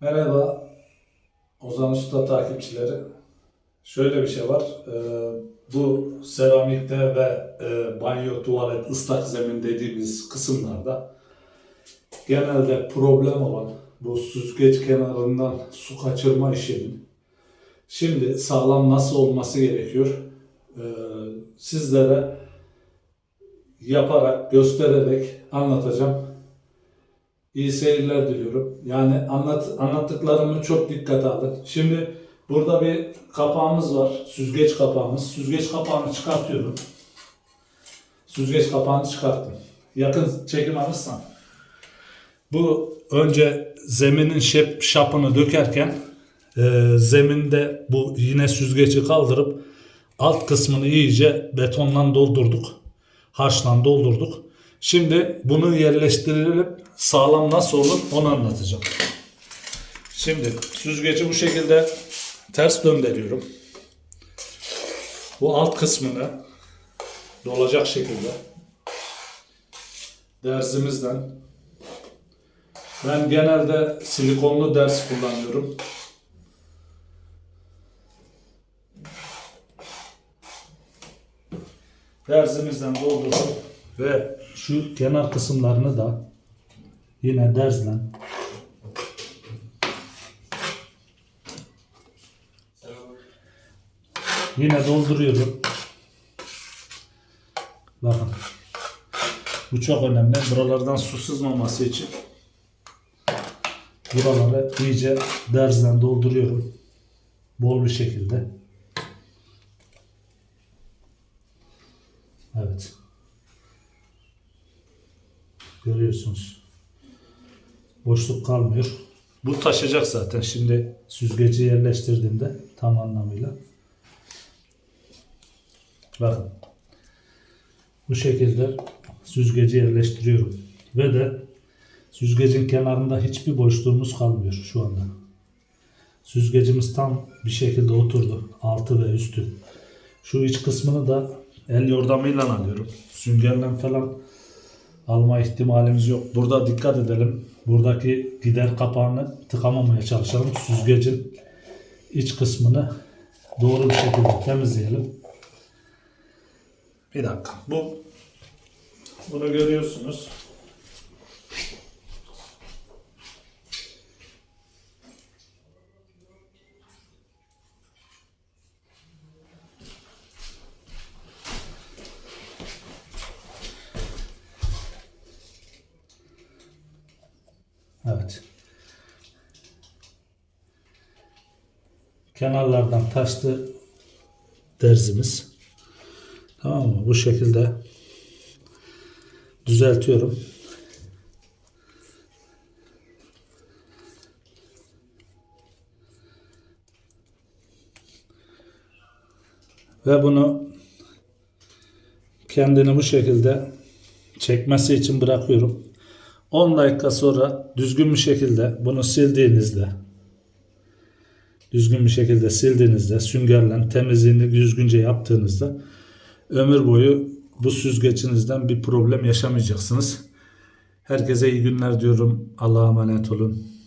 Merhaba Ozan Usta takipçileri. Şöyle bir şey var. Ee, bu seramikte ve e, banyo, tuvalet, ıslak zemin dediğimiz kısımlarda genelde problem olan bu süzgeç kenarından su kaçırma işinin şimdi sağlam nasıl olması gerekiyor? Ee, sizlere yaparak, göstererek anlatacağım. İyi seyirler diliyorum. Yani anlat, anlattıklarımı çok dikkate alın. Şimdi burada bir kapağımız var. Süzgeç kapağımız. Süzgeç kapağını çıkartıyorum. Süzgeç kapağını çıkarttım. Yakın çekim alırsan. Bu önce zeminin şep, şapını dökerken e, zeminde bu yine süzgeci kaldırıp alt kısmını iyice betondan doldurduk. Harçla doldurduk. Şimdi bunu yerleştirelim. Sağlam nasıl olur onu anlatacağım. Şimdi süzgeci bu şekilde ters döndürüyorum. Bu alt kısmını dolacak şekilde derzimizden ben genelde silikonlu ders kullanıyorum. Derzimizden doldurdum ve şu kenar kısımlarını da yine derzle yine dolduruyorum. Bakın. Bu çok önemli. Buralardan su sızmaması için buraları iyice derzden dolduruyorum. Bol bir şekilde. Evet. Görüyorsunuz. Boşluk kalmıyor. Bu taşacak zaten. Şimdi süzgeci yerleştirdiğimde tam anlamıyla. Bakın. Bu şekilde süzgeci yerleştiriyorum. Ve de süzgecin kenarında hiçbir boşluğumuz kalmıyor şu anda. Süzgecimiz tam bir şekilde oturdu. Altı ve üstü. Şu iç kısmını da el yordamıyla alıyorum. Süngerle falan alma ihtimalimiz yok. Burada dikkat edelim. Buradaki gider kapağını tıkamamaya çalışalım. Süzgecin iç kısmını doğru bir şekilde temizleyelim. Bir dakika. Bu bunu görüyorsunuz. Evet. Kenarlardan taştı derzimiz. Tamam mı? Bu şekilde düzeltiyorum. Ve bunu kendini bu şekilde çekmesi için bırakıyorum. 10 dakika sonra düzgün bir şekilde bunu sildiğinizde düzgün bir şekilde sildiğinizde süngerle temizliğini düzgünce yaptığınızda ömür boyu bu süzgecinizden bir problem yaşamayacaksınız. Herkese iyi günler diyorum. Allah'a emanet olun.